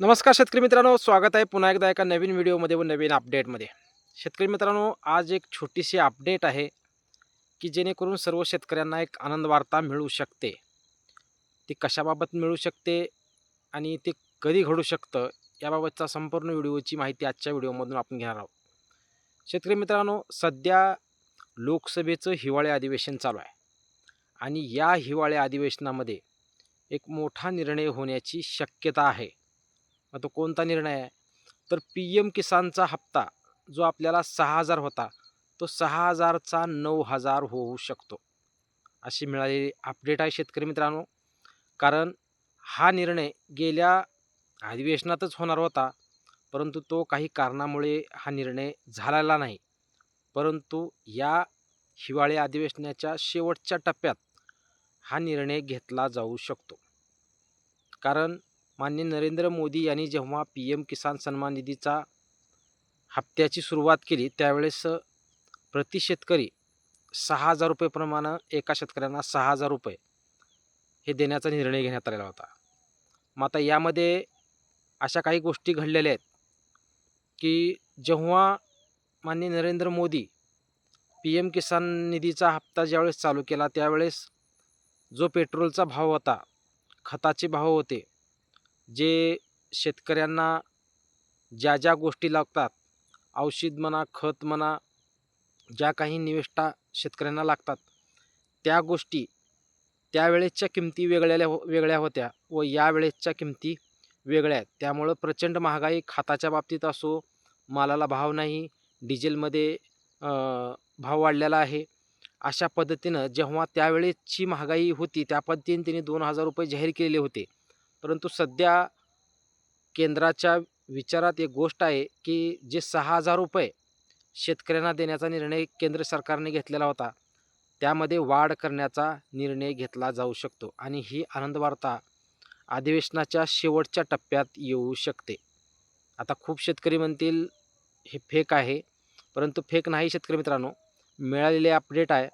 नमस्कार शेतकरी मित्रांनो स्वागत आहे पुन्हा एकदा एका नवीन व्हिडिओमध्ये व नवीन अपडेटमध्ये. शेतकरी मित्रांनो आज एक छोटीशी अपडेट आहे की जेणेकरून सर्व शेतकऱ्यांना एक आनंद वार्ता मिळू शकते. ती कशाबाबत मिळू शकते आणि ते कधी घडू शकतं याबाबतचा संपूर्ण व्हिडिओची माहिती आजच्या व्हिडिओमधून आपण घेणार आहोत. शेतकरी मित्रांनो सध्या लोकसभेचं हिवाळी अधिवेशन चालू आहे आणि या हिवाळी अधिवेशनामध्ये एक मोठा निर्णय होण्याची शक्यता आहे. मग तो कोणता निर्णय आहे? तर पी एम किसानचा हप्ता जो आपल्याला सहा हजार होता तो सहा हजारचा नऊ हजार होऊ शकतो. अशी मिळालेली अपडेट आहे शेतकरी मित्रांनो. कारण हा निर्णय गेल्या अधिवेशनातच होणार होता परंतु तो काही कारणामुळे हा निर्णय झालेला नाही. परंतु या हिवाळी अधिवेशनाच्या शेवटच्या टप्प्यात हा निर्णय घेतला जाऊ शकतो. कारण माननीय नरेंद्र मोदी यांनी जेव्हा पी एम किसान सन्मान निधीचा हप्त्याची सुरुवात केली त्यावेळेस प्रति शेतकरी सहा हजार रुपयेप्रमाणे एका शेतकऱ्यांना सहा हजार रुपये हे देण्याचा निर्णय घेण्यात आलेला होता. मग आता यामध्ये अशा काही गोष्टी घडलेल्या आहेत की जेव्हा माननीय नरेंद्र मोदी पी एम किसान निधीचा हप्ता ज्यावेळेस चालू केला त्यावेळेस जो पेट्रोलचा भाव होता खताचे भाव होते जे शेतकऱ्यांना ज्या ज्या गोष्टी लागतात औषध म्हणा खत म्हणा ज्या काही निविष्ठा शेतकऱ्यांना लागतात त्या गोष्टी त्यावेळेसच्या किमती वेगळ्या हो वेगळ्या होत्या व यावेळेसच्या किमती वेगळ्या आहेत. त्यामुळं प्रचंड महागाई खताच्या बाबतीत असो मालाला भाव नाही डिझेलमध्ये भाव वाढलेला आहे अशा पद्धतीनं जेव्हा त्यावेळेसची महागाई होती त्या पद्धतीने त्यांनी दोन हजार रुपये जाहीर केलेले होते. परंतु सध्या केंद्राच्या विचारात एक गोष्ट आहे की जे सहा हजार रुपये शेतकऱ्यांना देण्याचा निर्णय केंद्र सरकारने घेतलेला होता त्यामध्ये वाढ करण्याचा निर्णय घेतला जाऊ शकतो आणि ही आनंद वार्ता अधिवेशनाच्या शेवटच्या टप्प्यात येऊ शकते. आता खूप शेतकरी म्हणतील हे फेक आहे. परंतु फेक नाही शेतकरी मित्रांनो मिळालेले अपडेट आहे.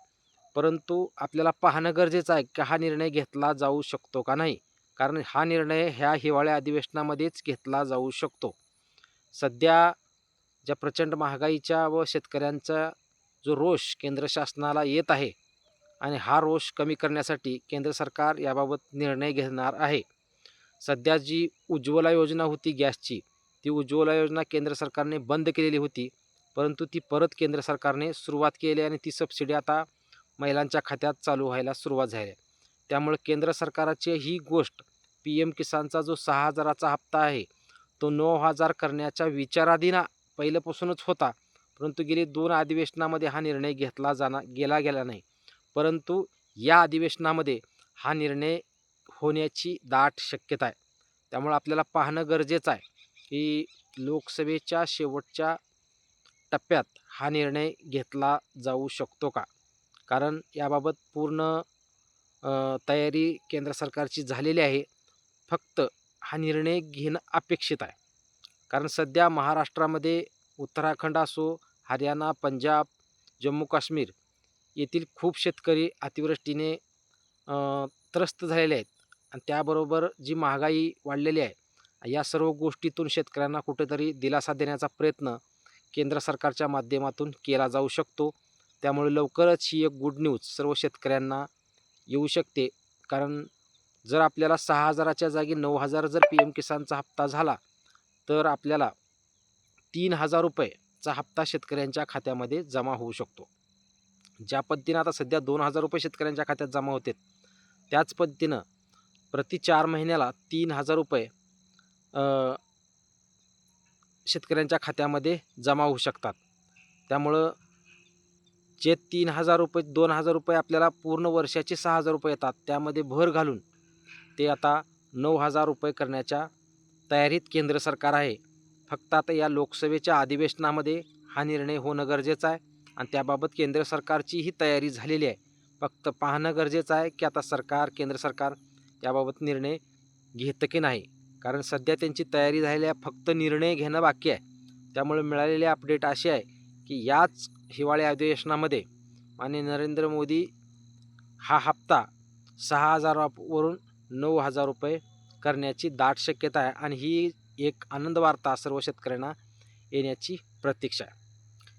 परंतु आपल्याला पाहणं गरजेचं आहे की हा निर्णय घेतला जाऊ शकतो का नाही. कारण हा निर्णय ह्या हिवाळ्या अधिवेशनामध्येच घेतला जाऊ शकतो. सध्या ज्या प्रचंड महागाईच्या व शेतकऱ्यांचा जो रोष केंद्र शासनाला येत आहे आणि हा रोष कमी करण्यासाठी केंद्र सरकार याबाबत निर्णय घेणार आहे. सध्या जी उज्ज्वला योजना होती गॅसची ती उज्ज्वला योजना केंद्र सरकारने बंद केलेली होती परंतु ती परत केंद्र सरकारने सुरुवात केली आणि ती सबसिडी आता महिलांच्या खात्यात चालू व्हायला सुरुवात झाली. आहे त्यामुळे केंद्र सरकारची ही गोष्ट पी एम किसानचा जो सहा हजाराचा हप्ता आहे तो नऊ हजार करण्याच्या विचाराधीना पहिल्यापासूनच होता. परंतु गेली दोन अधिवेशनामध्ये हा निर्णय घेतला जाणार गेला गेला नाही. परंतु या अधिवेशनामध्ये हा निर्णय होण्याची दाट शक्यता आहे. त्यामुळे आपल्याला पाहणं गरजेचं आहे की लोकसभेच्या शेवटच्या टप्प्यात हा निर्णय घेतला जाऊ शकतो का? कारण याबाबत पूर्ण तयारी केंद्र सरकारची झालेली आहे. फक्त हा निर्णय घेणं अपेक्षित आहे. कारण सध्या महाराष्ट्रामध्ये उत्तराखंड असो हरियाणा पंजाब जम्मू काश्मीर येथील खूप शेतकरी अतिवृष्टीने त्रस्त झालेले आहेत. आणि त्याबरोबर जी महागाई वाढलेली आहे या सर्व गोष्टीतून शेतकऱ्यांना कुठेतरी दिलासा देण्याचा प्रयत्न केंद्र सरकारच्या माध्यमातून केला जाऊ शकतो. त्यामुळे लवकरच ही एक गुड न्यूज सर्व शेतकऱ्यांना येऊ शकते. कारण जर आपल्याला सहा हजाराच्या जागी नऊ हजार जर पी एम किसानचा हप्ता झाला तर आपल्याला तीन हजार रुपयेचा हप्ता शेतकऱ्यांच्या खात्यामध्ये जमा होऊ शकतो. ज्या पद्धतीनं आता सध्या दोन हजार रुपये शेतकऱ्यांच्या खात्यात जमा होते त्याच पद्धतीनं प्रति चार महिन्याला तीन हजार रुपये शेतकऱ्यांच्या खात्यामध्ये जमा होऊ शकतात. त्यामुळं जे तीन हजार रुपये दोन हजार रुपये आपल्याला पूर्ण वर्षाचे सहा हजार रुपये येतात त्यामध्ये भर घालून ते आता नऊ हजार रुपये करण्याच्या तयारीत केंद्र सरकार आहे. फक्त आता या लोकसभेच्या अधिवेशनामध्ये हा निर्णय होणं गरजेचं आहे आणि त्याबाबत केंद्र सरकारची ही तयारी झालेली आहे. फक्त पाहणं गरजेचं आहे की आता सरकार केंद्र सरकार याबाबत निर्णय घेतं की नाही. कारण सध्या त्यांची तयारी झालेली आहे फक्त निर्णय घेणं बाकी आहे. त्यामुळे मिळालेले अपडेट असे आहे की याच हिवाळी अधिवेशनामध्ये माननीय नरेंद्र मोदी हा हप्ता सहा हजारावरून नऊ हजार रुपये करण्याची दाट शक्यता आहे आणि ही एक आनंद वार्ता सर्व शेतकऱ्यांना येण्याची प्रतीक्षा आहे.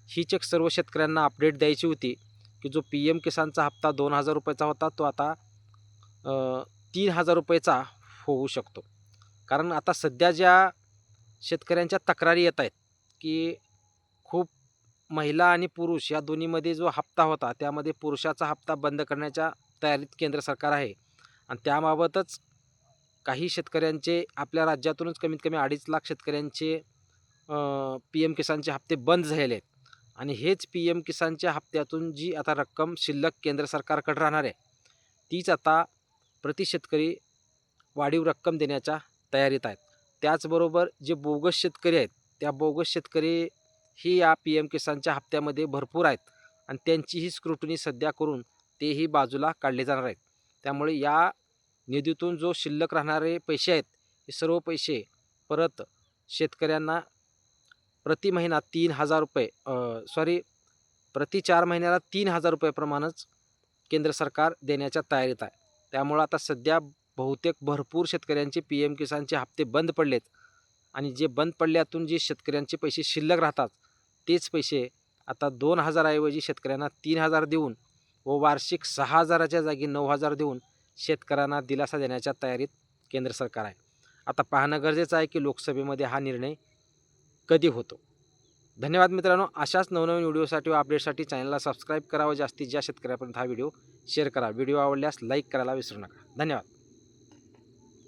हीच एक सर्व शेतकऱ्यांना अपडेट द्यायची होती की जो पी एम किसानचा हप्ता दोन हजार रुपयाचा होता तो आता तीन हजार रुपयेचा होऊ शकतो. कारण आता सध्या ज्या शेतकऱ्यांच्या तक्रारी येत आहेत की खूप महिला आणि पुरुष या दोन्हीमध्ये जो हप्ता होता त्यामध्ये पुरुषाचा हप्ता बंद करण्याच्या तयारीत केंद्र सरकार आहे. आणि त्याबाबतच काही शेतकऱ्यांचे आपल्या राज्यातूनच कमीत कमी अडीच लाख शेतकऱ्यांचे पी एम किसानचे हप्ते बंद झालेले आहेत. आणि हेच पी एम किसानच्या हप्त्यातून जी आता रक्कम शिल्लक केंद्र सरकारकडे राहणार आहे तीच आता प्रति शेतकरी वाढीव रक्कम देण्याच्या तयारीत आहेत. त्याचबरोबर जे बोगस शेतकरी आहेत त्या बोगस शेतकरी ही या पी एम किसानच्या हप्त्यामध्ये भरपूर आहेत आणि त्यांचीही स्क्रुटनी सध्या करून तेही बाजूला काढले जाणार आहेत. त्यामुळे या निधीतून जो शिल्लक राहणारे पैसे आहेत हे सर्व पैसे परत शेतकऱ्यांना प्रति महिना तीन हजार रुपये सॉरी प्रति चार महिन्याला तीन हजार रुपयाप्रमाणेच केंद्र सरकार देण्याच्या तयारीत आहे. त्यामुळं आता सध्या बहुतेक भरपूर शेतकऱ्यांचे पी एम किसानचे हप्ते बंद पडलेत आणि जे बंद पडल्यातून जे शेतकऱ्यांचे पैसे शिल्लक राहतात तेच पैसे आता दोन हजाराऐवजी शेतकऱ्यांना तीन हजार देऊन व वार्षिक सहा हजाराच्या जागी नऊ हजार देऊन शेतकऱ्यांना दिलासा देण्याच्या तयारीत केंद्र सरकार आहे. आता पाहणं गरजेचं आहे की लोकसभेमध्ये हा निर्णय कधी होतो? धन्यवाद मित्रांनो. अशाच नवनवीन व्हिडिओसाठी व अपडेटसाठी चॅनलला सबस्क्राईब करावं जास्तीत जास्त शेतकऱ्यापर्यंत हा व्हिडिओ शेअर करा. व्हिडिओ आवडल्यास लाईक करायला विसरू नका. धन्यवाद.